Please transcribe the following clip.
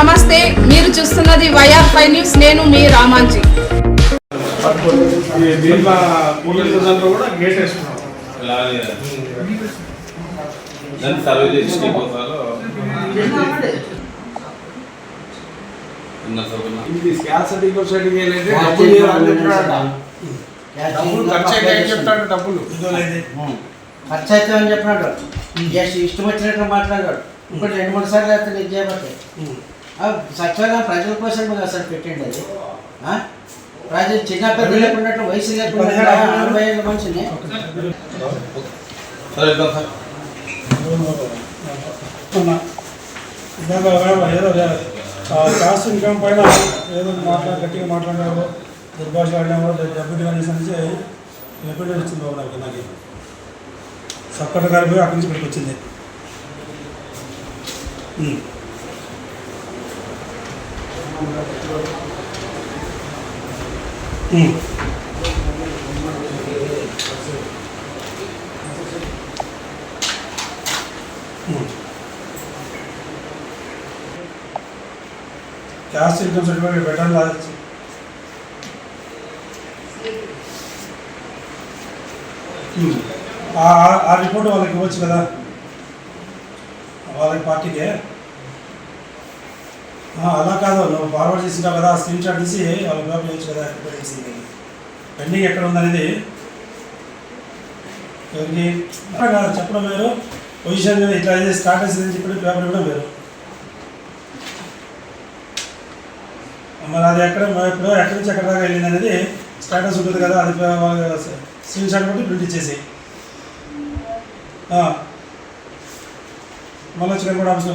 నమస్తే మీరు చూస్తున్నది వైఆర్ ఫైవ్ న్యూస్ నేను మీ రామాంజీ. డబ్బులు ఖర్చు అయితే ఏం చెప్తాడు డబ్బులు. ఖర్చు అవుతుంది అని చెప్పినాడు జస్ట్ ఇష్టం వచ్చినట్టు మాట్లాడాడు. ఇప్పుడు రెండు మూడు సార్లు అయితే నీకు చేయబట్టే. సచివాలయం ప్రజల కోసం మీరు అసలు పెట్టండి అది? ప్రజలు చిన్న పెద్ద లేకున్నట్టు వయసు లేకుండా అరవై ఏళ్ళ మనిషిని సరే సార్. ఏదో కాస్ట్ ఇన్కమ్ పైన ఏదో మాట్లాడి గట్టిగా మాట్లాడినారు. దుర్భాష ఆడినాము డెప్యూటీ కనీసం నుంచి డెప్యూటీ వచ్చింది బాబు నాకు నాకు సక్కట గారి అక్కడి నుంచి ఇక్కడికి వచ్చింది. క్యాస్ట్ ఇన్కమ్ సర్టిఫికేట్ పెట్టాలి లాస్ట్ ఆ ఆ- ఆ రిపోర్ట్ వాళ్ళకి ఇవ్వచ్చు కదా వాళ్ళకి పార్టీకే ఆ, అలా కాదు. నువ్వు ఫార్వర్డ్ చేసింటావు కదా స్క్రీన్ షాట్ తీసి వాళ్ళకి పేపర్ చేయొచ్చు కదా ఎక్కడ చేసింది పెండింగ్ ఎక్కడ ఉందనేది ఎవరికి కాదు. చెప్పడం వేరు. పొజిషన్ ఇట్లా అయితే స్టార్ట్ చేసిందని చెప్పి పేపర్ ఇవ్వడం వేరు. మరి అది ఎక్కడ మరి ఇప్పుడు ఎక్కడి నుంచి ఎక్కడ దాకా వెళ్ళింది అనేది స్టేటస్ ఉంటుంది కదా. అది స్క్రీన్ షాట్ కొట్టి ప్రింట్ ఇచ్చేసి మళ్ళీ వచ్చిన కూడా ఆఫీస్లో.